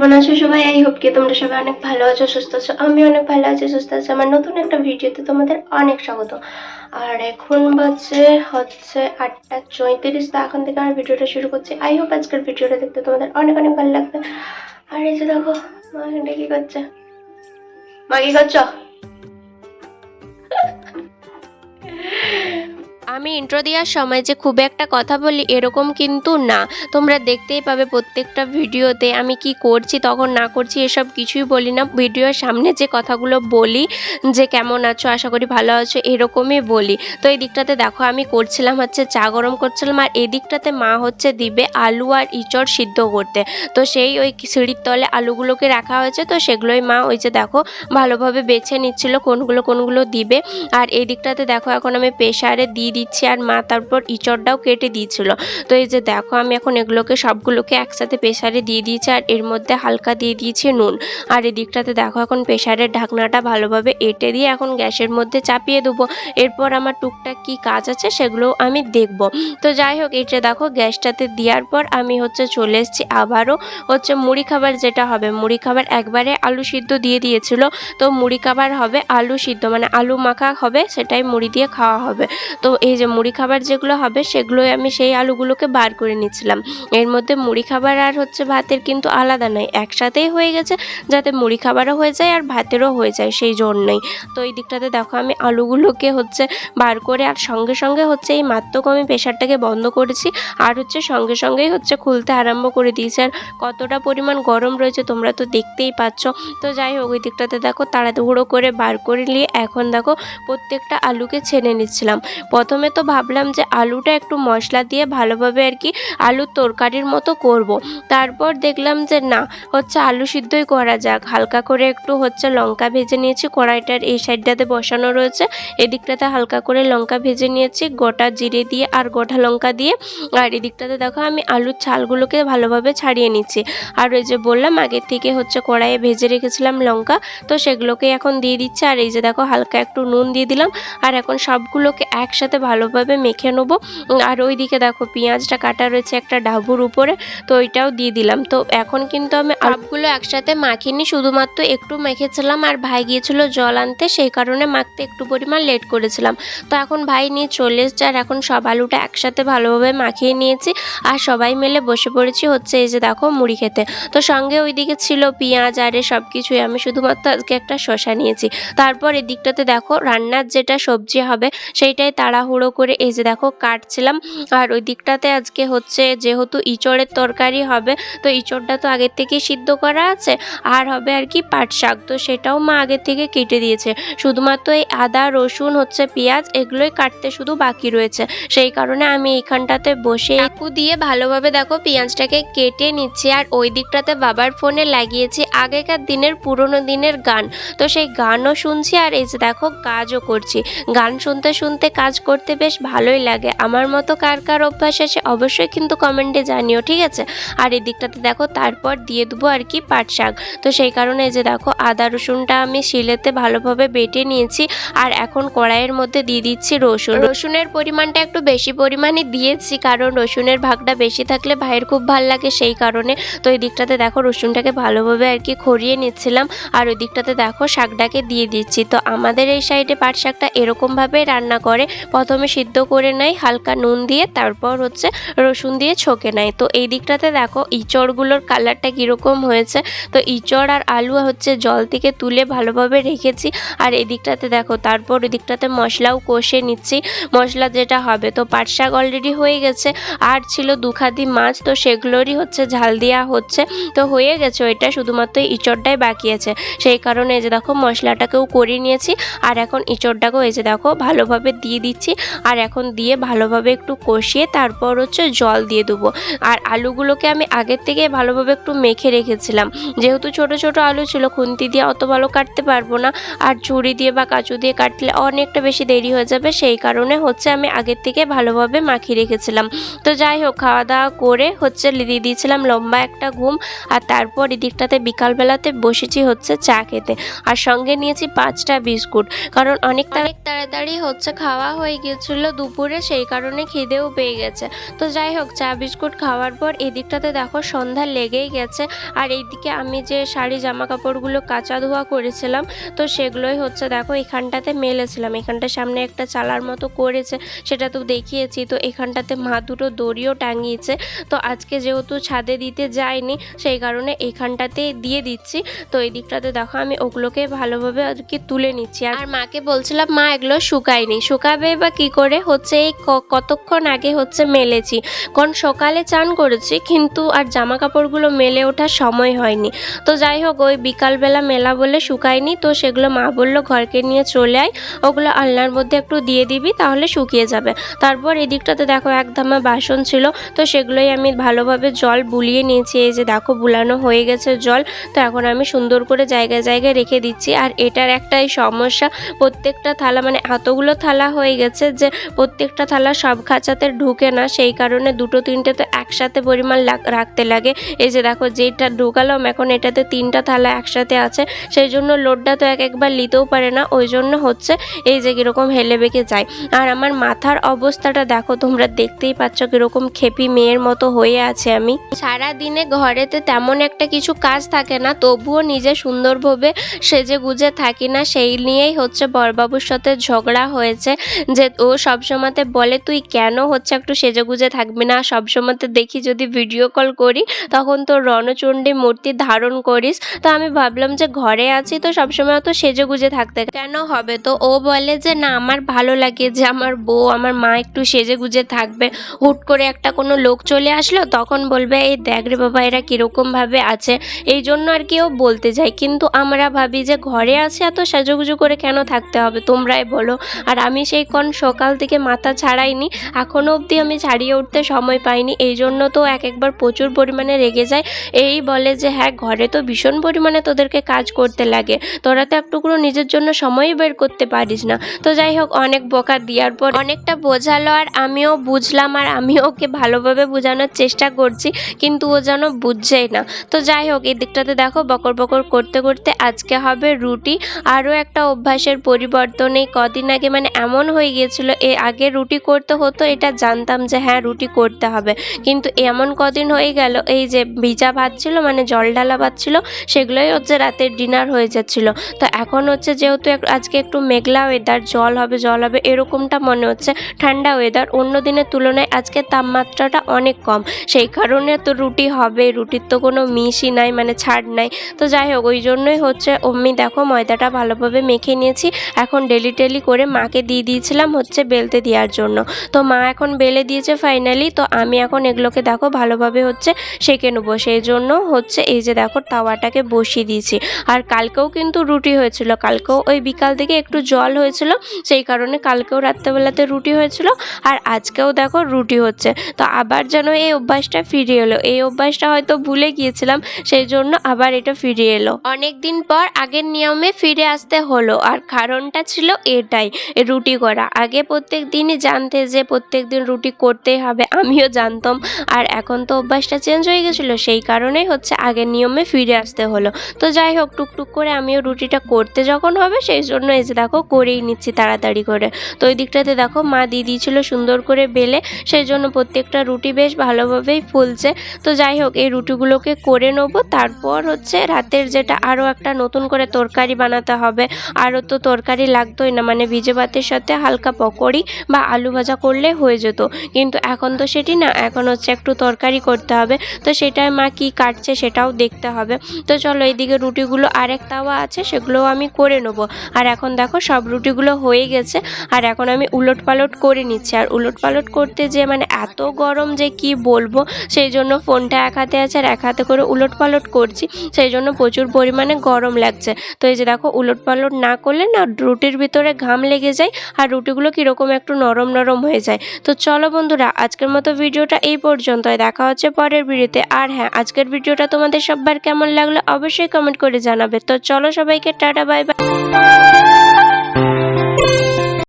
কেমন আছো সবাই? আই হোপ কি তোমরা সবাই অনেক ভালো আছো, সুস্থ আছো। আমি অনেক ভালো আছি, সুস্থ আছি। আমার নতুন একটা ভিডিওতে তোমাদের অনেক স্বাগত। আর এখন বাজে হচ্ছে আটটা চৈত্রিশ, তো এখন থেকে আমার ভিডিওটা শুরু করছি। আই হোপ আজকের ভিডিওটা দেখতে তোমাদের অনেক অনেক ভালো লাগবে। আর এই যে দেখো, মা এখানটা কি করছে? মা কি করছ? আমি ইন্ট্রো দেওয়ার সময় যে খুব একটা কথা বলি এরকম কিন্তু না। তোমরা দেখতেই পাবে প্রত্যেকটা ভিডিওতে আমি কি করছি, তখন না করছি এসব কিছুই বলি না। ভিডিওর সামনে যে কথাগুলো বলি, যে কেমন আছো, আশা করি ভালো আছো, এরকমই বলি। তো এই দিকটাতে দেখো, আমি করছিলাম হচ্ছে চা গরম করছিলাম, আর এদিকটাতে মা হচ্ছে দিবে আলু আর ইঁচড় সিদ্ধ করতে। তো সেই ওই সিঁড়ির তলে আলুগুলোকে রাখা হয়েছে, তো সেগুলোই মা ওই যে দেখো ভালোভাবে বেছে নিচ্ছিল, কোনগুলো কোনগুলো দিবে। আর এই দিকটাতে দেখো, এখন আমি প্রেশারে দিয়ে দিচ্ছি আর মা তারপর ইঁচড়টাও কেটে দিয়েছিল। তো এই যে দেখো, আমি এখন এগুলোকে সবগুলোকে একসাথে প্রেশারে দিয়ে দিয়েছি আর এর মধ্যে হালকা দিয়ে দিয়েছি নুন। আর এই দিকটাতে দেখো, এখন প্রেশারের ঢাকনাটা ভালোভাবে এঁটে দিয়ে এখন গ্যাসের মধ্যে চাপিয়ে দেবো। এরপর আমার টুকটাক কী কাজ আছে সেগুলো আমি দেখব। তো যাই হোক এটা দেখো, গ্যাসটাতে দেওয়ার পর আমি হচ্ছে চলে এসেছি আবারও হচ্ছে মুড়ি খাবার যেটা হবে। মুড়ি খাবার একবারে আলু সিদ্ধ দিয়ে দিয়েছিল। তো মুড়ি খাবার হবে আলু সিদ্ধ মানে আলু মাখা হবে, সেটাই মুড়ি দিয়ে খাওয়া হবে। তো এই যে মুড়ি খাবার যেগুলো হবে সেগুলোই আমি সেই আলুগুলোকে বার করে নিচ্ছিলাম। এর মধ্যে মুড়ি খাবার আর হচ্ছে ভাতের কিন্তু আলাদা নয় একসাথেই হয়ে গেছে যাতে মুড়ি খাবারও হয়ে যায় আর ভাতেরও হয়ে যায় সেই জন্যই তো এই দিকটাতে দেখো আমি আলুগুলোকে হচ্ছে বার করে আর সঙ্গে সঙ্গে হচ্ছে এই মাত্রক আমি প্রেশারটাকে বন্ধ করেছি আর হচ্ছে সঙ্গে সঙ্গেই হচ্ছে খুলতে আরম্ভ করে দিয়েছি। আর কতটা পরিমাণ গরম রয়েছে তোমরা তো দেখতেই পাচ্ছ। তো যাই হোক, ওই দিকটাতে দেখো তাড়াহুড়ো করে বার করে নিয়ে এখন দেখো প্রত্যেকটা আলুকে ছেনে নিচ্ছিলাম। প্রথমে তো ভাবলাম যে আলুটা একটু মশলা দিয়ে ভালোভাবে আর কি আলুর তরকারির মতো করব। তারপর দেখলাম যে না, হচ্ছে আলু সিদ্ধই করা যাক। হালকা করে একটু হচ্ছে লঙ্কা ভেজে নিয়েছি, কড়াইটার এই সাইডটাতে বসানো রয়েছে। এদিকটাতে হালকা করে লঙ্কা ভেজে নিয়েছি, গোটা জিরে দিয়ে আর গোটা লঙ্কা দিয়ে। আর এদিকটাতে দেখো আমি আলুর ছালগুলোকে ভালোভাবে ছাড়িয়ে নিচ্ছি। আর ওই যে বললাম, আগের থেকে হচ্ছে কড়াইয়ে ভেজে রেখেছিলাম লঙ্কা, তো সেগুলোকে এখন দিয়ে দিচ্ছি। আর এই যে দেখো, হালকা একটু নুন দিয়ে দিলাম। আর এখন সবগুলোকে একসাথে ভালোভাবে মেখে নেব। আর ওইদিকে দেখো পেঁয়াজটা কাটা রয়েছে একটা ডাবুর উপরে, তো ওইটাও দিয়ে দিলাম। তো এখন কিন্তু আমি সবগুলো একসাথে মাখিনি, শুধুমাত্র একটু মেখেছিলাম আর ভাই গিয়েছিল জল আনতে, সেই কারণে মাখতে একটু পরিমাণ লেট করেছিলাম। তো এখন ভাই নিয়ে চলে এসছে আর এখন সব আলুটা একসাথে ভালোভাবে মাখিয়ে নিয়েছি আর সবাই মিলে বসে পড়েছি হচ্ছে এই যে দেখো মুড়ি খেতে। তো সঙ্গে ওইদিকে ছিল পেঁয়াজ আরে সব কিছুই আমি শুধুমাত্র আজকে একটা শশা নিয়েছি। তারপর এদিকটাতে দেখো রান্নার যেটা সবজি হবে, সেইটাই তাড়াহুড়ো করে এই যে দেখো কাটছিলাম। আর ওই দিকটাতে আজকে হচ্ছে যেহেতু ইঁচড়ের তরকারি হবে, তো ইঁচড়টা তো আগের থেকেই সিদ্ধ করা আছে, আর হবে আর কি পাট শাক। তো সেটাও মা আগের থেকে কেটে দিয়েছে। শুধুমাত্র এই আদা, রসুন, হচ্ছে পেঁয়াজ এগুলোই কাটতে শুধু বাকি রয়েছে। সেই কারণে আমি এইখানটাতে বসে একটু দিয়ে ভালোভাবে দেখো পেঁয়াজটাকে কেটে নিচ্ছি। আর ওই দিকটাতে বাবার ফোনে লাগিয়েছি আগেকার দিনের, পুরনো দিনের গান। তো সেই গানও শুনছি আর এই যে দেখো কাজও করছি। গান শুনতে শুনতে কাজ করতে বেশ ভালোই লাগে। আমার মতো কার কার অভ্যাস আছে অবশ্যই কিন্তু কমেন্টে জানিও, ঠিক আছে? আর এই দিকটাতে দেখো, তারপর দিয়ে দেবো আর কি পাট শাক। তো সেই কারণে যে দেখো, আদা রসুনটা আমি শিলেতে ভালোভাবে বেটে নিয়েছি আর এখন কড়াইয়ের মধ্যে দিয়ে দিচ্ছি রসুন। রসুনের পরিমাণটা একটু বেশি পরিমাণে দিয়েছি কারণ রসুনের ভাগটা বেশি থাকলে ভাইয়ের খুব ভালো লাগে সেই কারণে। তো এই দিকটাতে দেখো, রসুনটাকে ভালোভাবে আর কি খড়িয়ে নিচ্ছিলাম আর ওই দিকটাতে দেখো, শাকটাকে দিয়ে দিচ্ছি। তো আমাদের এই সাইডে পাট শাকটা এরকমভাবেই রান্না করে। প্রথমে সিদ্ধ করে নেয়, হালকা নুন দিয়ে, তারপর হচ্ছে রসুন দিয়ে ছকে নেয়। তো এই দিকটাতে দেখো, ইঁচড়গুলোর কালারটা কীরকম হয়েছে। তো ইঁচড় আর আলু হচ্ছে জল থেকে তুলে ভালোভাবে রেখেছি। আর এদিকটাতে দেখো, তারপর এদিকটাতে মশলাও কষে নিচ্ছি। মশলা যেটা হবে, তো পাট শাক অলরেডি হয়ে গেছে। আর ছিল দুখাদি মাছ, তো সেগুলোরই হচ্ছে ঝাল দেওয়া হচ্ছে। তো হয়ে গেছে ওইটা, শুধুমাত্র ইঁচড়টাই বাকি আছে। সেই কারণে এই যে দেখো, মশলাটাকেও করে নিয়েছি। আর এখন ইঁচড়টাকেও এই যে দেখো, ভালোভাবে দিয়ে দিচ্ছি। আর এখন দিয়ে ভালোভাবে একটু কষিয়ে তারপর হচ্ছে জল দিয়ে দেবো। আর আলুগুলোকে আমি আগের থেকে ভালোভাবে একটু মেখে রেখেছিলাম। যেহেতু ছোট ছোট আলু ছিল, খুন্তি দিয়ে অত ভালো কাটতে পারব না। আর ছুরি দিয়ে বা কাঁচু দিয়ে কাটলে অনেকটা বেশি দেরি হয়ে যাবে। সেই কারণে হচ্ছে আমি আগের থেকে ভালোভাবে মাখিয়ে রেখেছিলাম। তো যাই হোক খাওয়া দাওয়া করে হচ্ছে দিয়ে দিয়েছিলাম লম্বা একটা ঘুম। আর তারপর এদিকটাতে বিকালবেলাতে বসেছি হচ্ছে চা খেতে। আর সঙ্গে নিয়েছি পাঁচটা বিস্কুট। কারণ অনেক তাড়াতাড়ি তাড়াতাড়ি হচ্ছে খাওয়া হয়ে গেছে গিয়েছিল দুপুরে, সেই কারণে খিদেও পেয়ে গেছে। তো যাই হোক, চা, বিস্কুট খাওয়ার পর এদিকটাতে দেখো সন্ধ্যা লেগেই গেছে। আর এইদিকে আমি যে শাড়ি জামা কাপড়গুলো কাঁচা ধোয়া করেছিলাম, তো সেগুলোই হচ্ছে দেখো এখানটাতে মেলেছিলাম। এখানটার সামনে একটা চালার মতো করেছে, সেটা তো দেখিয়েছি। তো এখানটাতে মা দুটো দড়িও টাঙিয়েছে। তো আজকে যেহেতু ছাদে দিতে যায়নি সেই কারণে এখানটাতে দিয়ে দিচ্ছি। তো এই দিকটাতে দেখো আমি ওগুলোকে ভালোভাবে আর কি তুলে নিচ্ছি। আর মাকে বলছিলাম, মা, এগুলো শুকায়নি। শুকাবে বা কি করে? হচ্ছে এই কতক্ষণ আগে হচ্ছে মেলেছি। কারণ সকালে চান করেছি, কিন্তু আর জামা কাপড়গুলো মেলে ওঠার সময় হয়নি। তো যাই হোক, ওই বিকালবেলা মেলা বলে শুকায়নি, তো সেগুলো মা বলল, ঘরকে নিয়ে চলে আয়, ওগুলো আলনার মধ্যে একটু দিয়ে দিবি, তাহলে শুকিয়ে যাবে। তারপর এদিকটাতে দেখো এক ধামা বাসন ছিল, তো সেগুলোই আমি ভালোভাবে জল বুলিয়ে নিয়েছি। এই যে দেখো, বুলানো হয়ে গেছে জল, তো এখন আমি সুন্দর করে জায়গায় জায়গায় রেখে দিচ্ছি। আর এটার একটাই সমস্যা, প্রত্যেকটা থালা মানে এতগুলো থালা হয়ে গেছে যে প্রত্যেকটা থালা সব খাঁচাতে ঢুকে না সেই কারণে দুটো তিনটে তো একসাথে পরিমাণ রাখতে লাগে। এই যে দেখো যেটা ঢুকালাম, এখন এটাতে তিনটা থালা একসাথে আছে। সেই জন্য লোডটা তো এক একবার নিতেও পারে না, ওই জন্য হচ্ছে এই যে কীরকম হেলে বেঁকে যায়। আর আমার মাথার অবস্থাটা দেখো, তোমরা দেখতেই পাচ্ছ কীরকম খেপি মেয়ের মতো হয়ে আছে আমি। সারা দিনে ঘরেতে তেমন একটা কিছু কাজ থাকে না, তবুও নিজে সুন্দরভাবে সেজে গুজে থাকি না। সেই নিয়েই হচ্ছে বরবাবুর সাথে ঝগড়া হয়েছে যে ও সবসময়তে বলে, তুই কেন হচ্ছে একটু সেজে গুজে থাকবি না? সবসময়তে দেখি যদি ভিডিও কল করি, তখন তো রণচণ্ডী মূর্তি ধারণ করিস। তো আমি ভাবলাম যে ঘরে আছি, তো সবসময় তো সেজে গুজে থাকতে কেন হবে? তো ও বলে যে, না, আমার ভালো লাগে যে আমার বউ, আমার মা একটু সেজে গুজে থাকবে। হুট করে একটা কোনো লোক চলে আসলো, তখন বলবে, এই দেখ রে বাবা, এরা কীরকমভাবে আছে। এই জন্য আর কি ও বলতে যায়। কিন্তু আমরা ভাবি যে ঘরে আছে, এত সাজুগুজু করে কেন থাকতে হবে? তোমরাই বলো। আর আমি সেই কোন সকাল থেকে মাথা ছাড়াইনি। এখনও অবধি আমি ছাড়িয়ে উঠতে সময় পাইনি। এই জন্য তো এক একবার প্রচুর পরিমাণে রেগে যায়। এই বলে যে হ্যাঁ ঘরে তো ভীষণ পরিমাণে তোদেরকে কাজ করতে লাগে। তোরা তো একটুকুনো নিজের জন্য সময়ই বের করতে পারিস না। তো যাই হোক, অনেক বকা দেওয়ার পর অনেকটা বোঝালো আর আমিও বুঝলাম আর আমিও ওকে ভালোভাবে বোঝানোর চেষ্টা করছি, কিন্তু ও যেন বুঝছেই না। তো যাই হোক, এই দিকটাতে দেখো, বকর বকর করতে করতে আজকে হবে রুটি। আরও একটা অভ্যাসের পরিবর্তনে কদিন আগে মানে এমন হয়ে গিয়েছিল, এ আগে রুটি করতে হতো, এটা জানতাম যে হ্যাঁ রুটি করতে হবে। কিন্তু এমন কদিন হয়ে গেল, এই যে ভিজা ভাত ছিল মানে জল ডালা ভাত ছিল, সেগুলোই হচ্ছে রাতের ডিনার হয়ে যাচ্ছিল। তো এখন হচ্ছে যেহেতু আজকে একটু মেঘলা ওয়েদার জল হবে জল হবে, এরকমটা মনে হচ্ছে, ঠান্ডা ওয়েদার অন্য দিনের তুলনায় আজকে তাপমাত্রাটা অনেক কম। সেই কারণে তো রুটি হবে, রুটির তো কোনো মিশই নাই মানে ছাড় নাই। তো যাই হোক, ওই জন্যই হচ্ছে অমনি দেখো ময়দাটা ভালোভাবে মেখে নিয়েছি। এখন ডেলি টেলি করে মাকে দিয়ে দিয়েছিলাম হচ্ছে বেলতে দেওয়ার জন্য। তো মা এখন বেলে দিয়েছে ফাইনালি তো আমি এখন এগুলোকে দেখো ভালোভাবে হচ্ছে সেঁকে নেব। সেই জন্য হচ্ছে এই যে দেখো তাওয়াটাকে বসিয়ে দিয়েছি। আর কালকেও কিন্তু রুটি হয়েছিল। কালকেও ওই বিকাল থেকে একটু জল হয়েছিল, সেই কারণে কালকেও রাত্রেবেলাতে রুটি হয়েছিল। আর আজকেও দেখো রুটি হচ্ছে। তো আবার যেন এই অভ্যাসটা ফিরে এলো। এই অভ্যাসটা হয়তো ভুলে গিয়েছিলাম সেই জন্য আবার এটা ফিরে এলো। অনেক দিন পর আগের নিয়মে ফিরে আসতে হলো। আর কারণটা ছিল এটাই, রুটি করা। আগে প্রত্যেক দিনই জানতে যে প্রত্যেক দিন রুটি করতেই হবে, আমিও জানতাম। আর এখন তো অভ্যাসটা চেঞ্জ হয়ে গেছিল, সেই কারণেই হচ্ছে আগের নিয়মে ফিরে আসতে হলো। তো যাই হোক, টুকটুক করে আমিও রুটিটা করতে যখন হবে, সেই জন্য এই যে দেখো করেই নিচ্ছি তাড়াতাড়ি করে। তো ওই দিকটাতে দেখো মা দিয়ে দিয়েছিল সুন্দর করে বেলে, সেই জন্য প্রত্যেকটা রুটি বেশ ভালোভাবেই ফুলছে। তো যাই হোক, এই রুটিগুলোকে করে নেব। তারপর হচ্ছে রাতের যেটা আরও একটা নতুন করে তরকারি বানাতে হবে। আরও তো তরকারি লাগতোই না মানে ভিজে ভাতের সাথে হালকা পকোড়ি বা আলু ভাজা করলে হয়ে যেত। কিন্তু এখন তো সেটি না, এখন একটু তরকারি করতে হবে। তো সেটায় মা কি কাটছে সেটাও দেখতে হবে। তো চলো এইদিকে রুটিগুলো আরেক তাওয়া আছে, সেগুলোও আমি করে নেব। আর এখন দেখো সব রুটিগুলো হয়ে গেছে। আর এখন আমি উলট পালট করে নিচ্ছি। আর উলট পালট করতে যে মানে এত গরম যে কি বলব, সেই জন্য ফোনটা এক হাতে আছে আর এক হাতে করে উলট পালট করছি। সেই জন্য প্রচুর পরিমাণে গরম লাগছে। তো এই যে দেখো উলট পালট না করলে না রুটির ভিতরে ঘাম লেগে যায়। আর রুটিগুলো কীরকম একটু নরম নরম হয়ে যায়। তো চলো বন্ধুরা, আজকের মতো ভিডিওটা এই পর্যন্তই। দেখা হচ্ছে পরের ভিডিওতে। আর হ্যাঁ আজকের ভিডিওটা তোমাদের সবার কেমন লাগল অবশ্যই কমেন্ট করে জানাবে। তো চলো সবাইকে টাটা বাই বাই